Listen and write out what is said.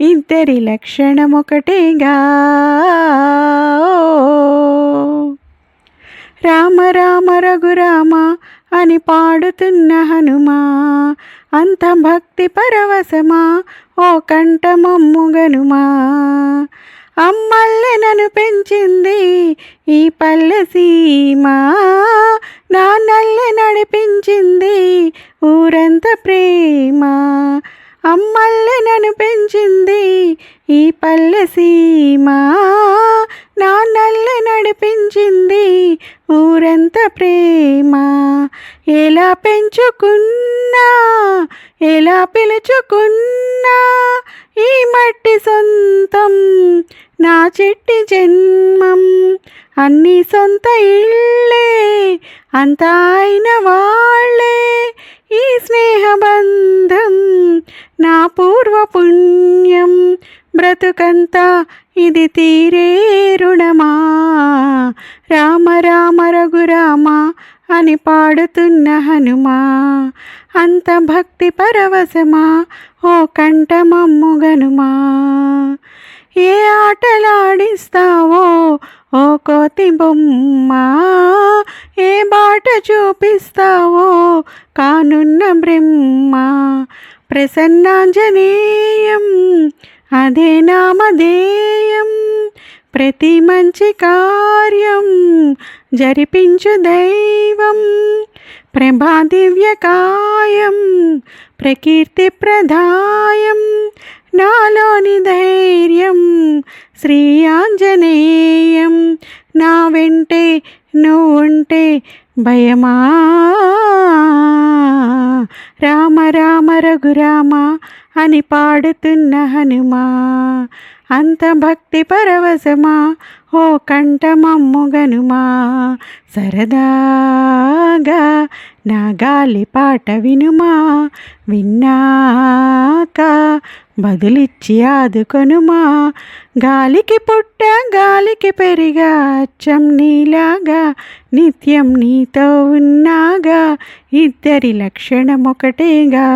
ఇద్దరి లక్షణం ఒకటేగా ఓ. రామ రామ రఘురామ అని పాడుతున్న హనుమా అంత భక్తి పరవశమా ఓ కంఠమమ్ముగనుమా అమ్మల్లె నన్ను పెంచింది ఈ పల్లె సీమ నాన్నల్లె నడిపించింది ఊరంత ప్రేమ అమ్మల్లె నన్ను పెంచింది ఈ పల్లె సీమ. నాన్నల్లె నడిపించింది ఊరంత ప్రేమ. ఎలా పెంచుకున్నా ఎలా పిలుచుకున్నా ఈ మట్టి సొంతం నా చెట్టి జన్మం. అన్ని సొంత ఇళ్ళే అంత అయిన వాళ్ళే ఈ స్నేహబంధం నా పూర్వ పుణ్యం బ్రతుకంతా ఇది తీరే రుణమా? రామ రామ రఘురామ అని పాడుతున్న హనుమా అంత భక్తి పరవశమా? ఓ కంఠమమ్ముగనుమా ఏ ఆటలాడిస్తావో? ఓ కోతి బొమ్మ ఏ బాట చూపిస్తావో? కానున్న బ్రహ్మ ప్రసన్నాంజనేయం అదే నామధేయం. ప్రతి మంచి కార్యం జరిపించు దైవం. ప్రభా దివ్యకాయం ప్రకీర్తి ప్రదాయం నాలోని ధైర్యం శ్రీ ఆంజనేయం. నా వెంటే నువ్వుంటే భయమా రామ రామ రఘురామ అని పాడుతున్న హనుమా అంత భక్తి పరవశమా? ఓ కంఠమమ్ముగనుమా? సరదాగా నా గాలి పాట వినుమా? విన్నాక బదులిచ్చి ఆదుకొనుమా? గాలికి పుట్ట గాలికి పెరిగా అచ్చం నీలాగా నిత్యం నీతో ఉన్నాగా ఇద్దరి లక్షణం ఒకటేగా